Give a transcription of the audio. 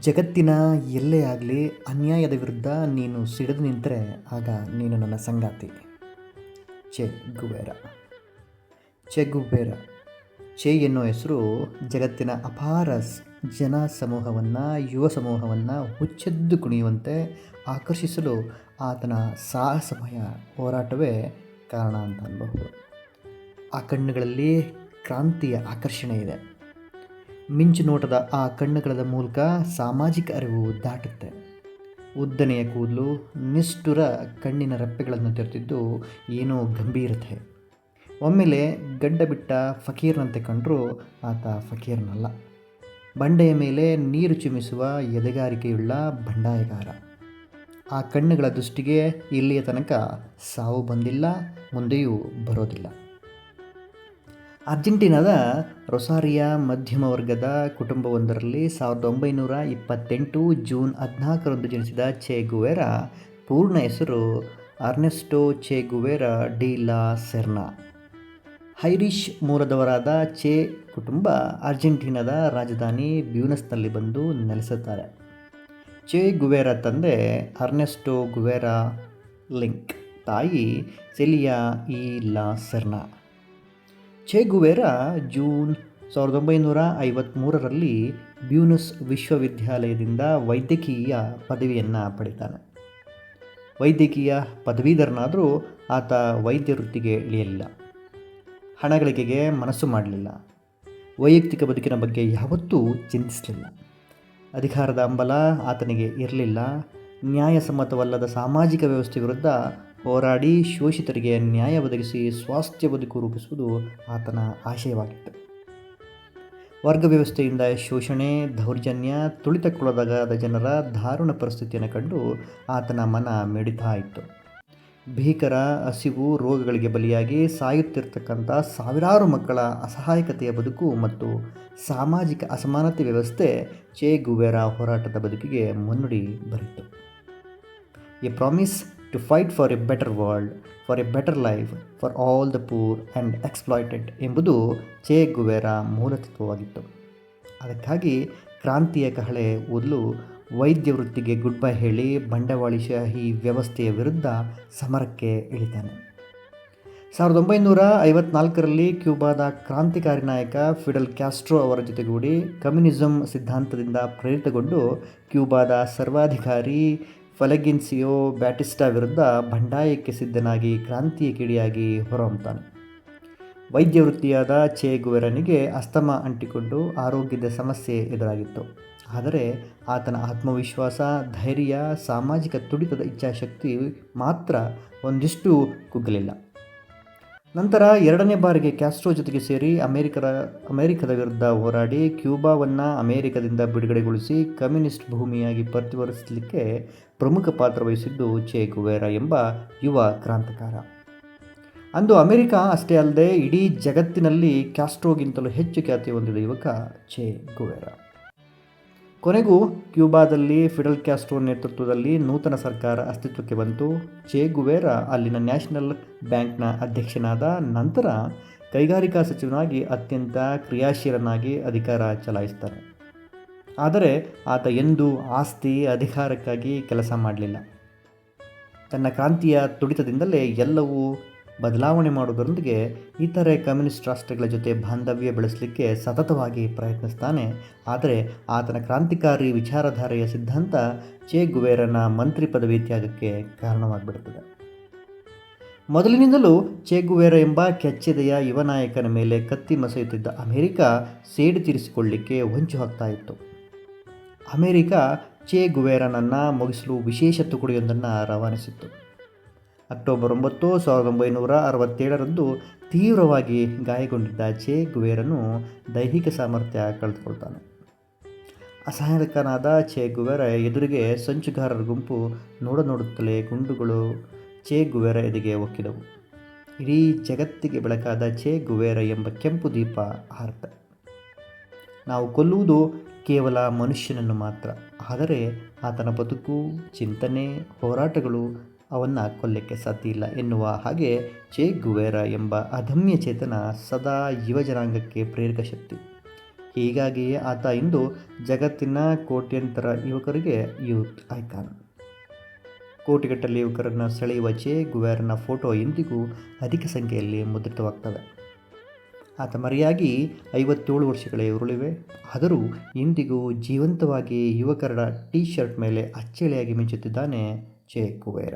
ಜಗತ್ತಿನ ಎಲ್ಲೇ ಆಗಲಿ ಅನ್ಯಾಯದ ವಿರುದ್ಧ ನೀನು ಸಿಡಿದು ನಿಂತರೆ ಆಗ ನೀನು ನನ್ನ ಸಂಗಾತಿ. ಚೆ ಗುಬೇರ. ಚೆ ಗುಬೇರ. ಚೆ ಎನ್ನುವ ಹೆಸರು ಜಗತ್ತಿನ ಅಪಾರ ಜನ ಸಮೂಹವನ್ನು, ಯುವ ಸಮೂಹವನ್ನು ಹುಚ್ಚೆದ್ದು ಕುಣಿಯುವಂತೆ ಆಕರ್ಷಿಸಲು ಆತನ ಸಾಹಸಮಯ ಹೋರಾಟವೇ ಕಾರಣ ಅಂತ ಅನ್ಬಹುದು. ಆ ಕಣ್ಣುಗಳಲ್ಲಿ ಕ್ರಾಂತಿಯ ಆಕರ್ಷಣೆ ಇದೆ. ಮಿಂಚು ನೋಟದ ಆ ಕಣ್ಣುಗಳ ಮೂಲಕ ಸಾಮಾಜಿಕ ಅರಿವು ದಾಟುತ್ತೆ. ಉದ್ದನೆಯ ಕೂದಲು, ನಿಷ್ಠುರ ಕಣ್ಣಿನ ರೆಪ್ಪೆಗಳನ್ನು ತೆರೆದಿದ್ದು ಏನೋ ಗಂಭೀರತೆ. ಒಮ್ಮೆಲೆ ಗಡ್ಡ ಬಿಟ್ಟ ಫಕೀರ್ನಂತೆ ಕಂಡರೂ ಆತ ಫಕೀರ್ನಲ್ಲ. ಬಂಡೆಯ ಮೇಲೆ ನೀರು ಚಿಮಿಸುವ ಎದೆಗಾರಿಕೆಯುಳ್ಳ ಬಂಡಾಯಗಾರ ಆ ಕಣ್ಣುಗಳ ದೃಷ್ಟಿಗೆ ಇಲ್ಲಿಯ ತನಕ ಸಾವು ಬಂದಿಲ್ಲ, ಮುಂದೆಯೂ ಬರೋದಿಲ್ಲ. ಅರ್ಜೆಂಟೀನಾದ ರೊಸಾರಿಯಾ ಮಧ್ಯಮ ವರ್ಗದ ಕುಟುಂಬವೊಂದರಲ್ಲಿ ಸಾವಿರದ ಒಂಬೈನೂರ ಇಪ್ಪತ್ತೆಂಟು ಜೂನ್ ಹದಿನಾಲ್ಕರಂದು ಜನಿಸಿದ ಚೆ ಗುವೆರಾ, ಪೂರ್ಣ ಹೆಸರು ಅರ್ನೆಸ್ಟೋ ಚೆ ಗುವೆರಾ ಡಿ ಲಾ ಸೆರ್ನಾ. ಹೈರಿಶ್ ಮೂಲದವರಾದ ಚೆ ಕುಟುಂಬ ಅರ್ಜೆಂಟೀನಾದ ರಾಜಧಾನಿ ಬ್ಯೂನಸ್ನಲ್ಲಿ ಬಂದು ನೆಲೆಸುತ್ತಾರೆ. ಚೆ ಗುವೆರ ತಂದೆ ಅರ್ನೆಸ್ಟೋ ಗುವೆರಾ ಲಿಂಕ್ ತಾಯಿ ಸೆಲಿಯಾ ಇ ಲಾ ಸೆರ್ನಾ. ಚೆ ಗುವೆರಾ, ಜೂನ್ ಸಾವಿರದ ಒಂಬೈನೂರ ಐವತ್ತ್ಮೂರರಲ್ಲಿ ಬ್ಯೂನಸ್ ವಿಶ್ವವಿದ್ಯಾಲಯದಿಂದ ವೈದ್ಯಕೀಯ ಪದವಿಯನ್ನು ಪಡಿತಾನೆ. ವೈದ್ಯಕೀಯ ಪದವೀಧರನಾದರೂ ಆತ ವೈದ್ಯ ವೃತ್ತಿಗೆ ಇಳಿಯಲಿಲ್ಲ. ಹಣಗಳಿಕೆಗೆ ಮನಸ್ಸು ಮಾಡಲಿಲ್ಲ. ವೈಯಕ್ತಿಕ ಬದುಕಿನ ಬಗ್ಗೆ ಯಾವತ್ತೂ ಚಿಂತಿಸಲಿಲ್ಲ. ಅಧಿಕಾರದ ಹಂಬಲ ಆತನಿಗೆ ಇರಲಿಲ್ಲ. ನ್ಯಾಯಸಮ್ಮತವಲ್ಲದ ಸಾಮಾಜಿಕ ವ್ಯವಸ್ಥೆ ವಿರುದ್ಧ ಹೋರಾಡಿ ಶೋಷಿತರಿಗೆ ನ್ಯಾಯ ಒದಗಿಸಿ ಸ್ವಾಸ್ಥ್ಯ ಬದುಕು ರೂಪಿಸುವುದು ಆತನ ಆಶಯವಾಗಿತ್ತು. ವರ್ಗ ವ್ಯವಸ್ಥೆಯಿಂದ ಶೋಷಣೆ, ದೌರ್ಜನ್ಯ ತುಳಿತಕ್ಕೊಳಗಾದ ಜನರ ದಾರುಣ ಪರಿಸ್ಥಿತಿಯನ್ನು ಕಂಡು ಆತನ ಮನ ಮಿಡಿತಾ ಇತ್ತು ಭೀಕರ, ಹಸಿವು, ರೋಗಗಳಿಗೆ ಬಲಿಯಾಗಿ ಸಾಯುತ್ತಿರ್ತಕ್ಕಂಥ ಸಾವಿರಾರು ಮಕ್ಕಳ ಅಸಹಾಯಕತೆಯ ಬದುಕು ಮತ್ತು ಸಾಮಾಜಿಕ ಅಸಮಾನತೆ ವ್ಯವಸ್ಥೆ ಚೇ ಗುವೇರ ಹೋರಾಟದ ಬದುಕಿಗೆ ಮುನ್ನುಡಿ ಬರಿತು. A promise to fight for a better world for a better life for all the poor and exploited ಎಂಬುದು ಚೆ ಗುವೆರಾ ಮೂಲತತ್ವವಾಗಿತ್ತು. ಅದಕ್ಕಾಗಿ ಕ್ರಾಂತಿಯ ಕಹಳೆ ಓದಲು ವೈದ್ಯ ವೃತ್ತಿಗೆ ಗುಡ್ ಬೈ ಹೇಳಿ ಬಂಡವಾಳಶಾಹಿ ವ್ಯವಸ್ಥೆಯ ವಿರುದ್ಧ ಸಮರಕ್ಕೆ ಇಳಿತಾನೆ ಸಾವಿರದ ಒಂಬೈನೂರ ಐವತ್ನಾಲ್ಕರಲ್ಲಿ ಕ್ಯೂಬಾದ ಕ್ರಾಂತಿಕಾರಿ ನಾಯಕ ಫಿಡಲ್ ಕ್ಯಾಸ್ಟ್ರೋ ಅವರ ಜೊತೆಗೂಡಿ ಕಮ್ಯುನಿಸಂ ಸಿದ್ಧಾಂತದಿಂದ ಪ್ರೇರಿತಗೊಂಡು ಕ್ಯೂಬಾದ ಸರ್ವಾಧಿಕಾರಿ ಫಲೆಗಿನ್ಸಿಯೋ ಬ್ಯಾಟಿಸ್ಟಾ ವಿರುದ್ಧ ಬಂಡಾಯಕ್ಕೆ ಸಿದ್ಧನಾಗಿ ಕ್ರಾಂತಿಯ ಕಿಡಿಯಾಗಿ ಹೊರಹೊಮ್ಮುತ್ತಾನೆ. ವೈದ್ಯ ವೃತ್ತಿಯಾದ ಚೇಗುವೆರನಿಗೆ ಅಸ್ತಮ ಅಂಟಿಕೊಂಡು ಆರೋಗ್ಯದ ಸಮಸ್ಯೆ ಎದುರಾಗಿತ್ತು. ಆದರೆ ಆತನ ಆತ್ಮವಿಶ್ವಾಸ, ಧೈರ್ಯ, ಸಾಮಾಜಿಕ ತುಡಿತದ ಇಚ್ಛಾಶಕ್ತಿ ಮಾತ್ರ ಒಂದಿಷ್ಟು ಕುಗ್ಗಲಿಲ್ಲ. ನಂತರ ಎರಡನೇ ಬಾರಿಗೆ ಕ್ಯಾಸ್ಟ್ರೋ ಜೊತೆಗೆ ಸೇರಿ ಅಮೆರಿಕದ ಅಮೆರಿಕದ ವಿರುದ್ಧ ಹೋರಾಡಿ ಕ್ಯೂಬಾವನ್ನು ಅಮೆರಿಕದಿಂದ ಬಿಡುಗಡೆಗೊಳಿಸಿ ಕಮ್ಯುನಿಸ್ಟ್ ಭೂಮಿಯಾಗಿ ಪರಿವರ್ತಿಸಲಿಕ್ಕೆ ಪ್ರಮುಖ ಪಾತ್ರ ವಹಿಸಿದ್ದು ಚೆ ಗುವೆರಾ ಎಂಬ ಯುವ ಕ್ರಾಂತಿಕಾರ. ಅಂದು ಅಮೆರಿಕ ಅಷ್ಟೇ ಅಲ್ಲದೆ ಇಡೀ ಜಗತ್ತಿನಲ್ಲಿ ಕ್ಯಾಸ್ಟ್ರೋಗಿಂತಲೂ ಹೆಚ್ಚು ಖ್ಯಾತಿ ಹೊಂದಿದ ಯುವಕ ಚೆ ಗುವೆರಾ ಕೊನೆಗೂ ಕ್ಯೂಬಾದಲ್ಲಿ ಫಿಡಲ್ ಕ್ಯಾಸ್ಟ್ರೋ ನೇತೃತ್ವದಲ್ಲಿ ನೂತನ ಸರ್ಕಾರ ಅಸ್ತಿತ್ವಕ್ಕೆ ಬಂತು. ಚೆ ಗುವೇರ ಅಲ್ಲಿನ ನ್ಯಾಷನಲ್ ಬ್ಯಾಂಕ್ನ ಅಧ್ಯಕ್ಷನಾದ ನಂತರ ಕೈಗಾರಿಕಾ ಸಚಿವನಾಗಿ ಅತ್ಯಂತ ಕ್ರಿಯಾಶೀಲನಾಗಿ ಅಧಿಕಾರ ಚಲಾಯಿಸ್ತಾರೆ ಆದರೆ ಆತ ಎಂದೂ ಆಸ್ತಿ ಅಧಿಕಾರಕ್ಕಾಗಿ ಕೆಲಸ ಮಾಡಲಿಲ್ಲ. ತನ್ನ ಕ್ರಾಂತಿಯ ತುಡಿತದಿಂದಲೇ ಎಲ್ಲವೂ ಬದಲಾವಣೆ ಮಾಡುವುದರೊಂದಿಗೆ ಇತರೆ ಕಮ್ಯುನಿಸ್ಟ್ ರಾಷ್ಟ್ರಗಳ ಜೊತೆ ಬಾಂಧವ್ಯ ಬೆಳೆಸಲಿಕ್ಕೆ ಸತತವಾಗಿ ಪ್ರಯತ್ನಿಸ್ತಾನೆ. ಆದರೆ ಆತನ ಕ್ರಾಂತಿಕಾರಿ ವಿಚಾರಧಾರೆಯ ಸಿದ್ಧಾಂತ ಚೆ ಗುವೇರನ ಮಂತ್ರಿ ಪದವಿ ತ್ಯಾಗಕ್ಕೆ ಕಾರಣವಾಗಿಬಿಡುತ್ತದೆ. ಮೊದಲಿನಿಂದಲೂ ಚೇಗುವೇರ ಎಂಬ ಕೆಚ್ಚೆದೆಯ ಯುವ ನಾಯಕನ ಮೇಲೆ ಕತ್ತಿ ಮಸೆಯುತ್ತಿದ್ದ ಅಮೆರಿಕ ಸೇಡು ತೀರಿಸಿಕೊಳ್ಳಲಿಕ್ಕೆ ಹೊಂಚು ಹಾಕ್ತಾ ಇತ್ತು. ಅಮೆರಿಕ ಚೇ ಗುವೇರನನ್ನು ಮುಗಿಸಲು ವಿಶೇಷ ತುಕಡಿಯೊಂದನ್ನು ರವಾನಿಸಿತ್ತು. ಅಕ್ಟೋಬರ್ ಒಂಬತ್ತು ಸಾವಿರದ ಒಂಬೈನೂರ ಅರವತ್ತೇಳರಂದು ತೀವ್ರವಾಗಿ ಗಾಯಗೊಂಡಿದ್ದ ಚೇ ಗುವೇರನು ದೈಹಿಕ ಸಾಮರ್ಥ್ಯ ಕಳೆದುಕೊಳ್ತಾನೆ. ಅಸಹಾಯಕನಾದ ಚೆ ಗುವೇರ ಎದುರಿಗೆ ಸಂಚುಗಾರರ ಗುಂಪು ನೋಡ ನೋಡುತ್ತಲೇ ಗುಂಡುಗಳು ಚೇ ಗುವೇರ ಎದುರಿಗೆ ಒಕ್ಕಿದವು. ಇಡೀ ಜಗತ್ತಿಗೆ ಬೆಳಕಾದ ಚೆ ಗುವೇರ ಎಂಬ ಕೆಂಪು ದೀಪ ಹಾರತ ನಾವು ಕೊಲ್ಲುವುದು ಕೇವಲ ಮನುಷ್ಯನನ್ನು ಮಾತ್ರ, ಆದರೆ ಆತನ ಬದುಕು, ಚಿಂತನೆ, ಹೋರಾಟಗಳು ಅವನ್ನು ಕೊಲ್ಲಕ್ಕೆ ಸಾಧ್ಯ ಇಲ್ಲ ಎನ್ನುವ ಹಾಗೆ ಚೆ ಗುವೇರ ಎಂಬ ಅದಮ್ಯ ಚೇತನ ಸದಾ ಯುವಜನಾಂಗಕ್ಕೆ ಪ್ರೇರಕ ಶಕ್ತಿ. ಹೀಗಾಗಿಯೇ ಆತ ಇಂದು ಜಗತ್ತಿನ ಕೋಟ್ಯಂತರ ಯುವಕರಿಗೆ ಯೂತ್ ಐಕಾನ್. ಕೋಟಿಗಟ್ಟಲೆ ಯುವಕರನ್ನು ಸೆಳೆಯುವ ಚೇ ಗುವೇರನ ಫೋಟೋ ಇಂದಿಗೂ ಅಧಿಕ ಸಂಖ್ಯೆಯಲ್ಲಿ ಮುದ್ರಿತವಾಗ್ತವೆ. ಆತ ಮರೆಯಾಗಿ ಐವತ್ತೇಳು ವರ್ಷಗಳೇ ಉರುಳಿವೆ. ಆದರೂ ಇಂದಿಗೂ ಜೀವಂತವಾಗಿ ಯುವಕರ ಟೀ ಶರ್ಟ್ ಮೇಲೆ ಅಚ್ಚಳಿಯಾಗಿ ಮಿಂಚುತ್ತಿದ್ದಾನೆ ಚೇ ಕುವೇರ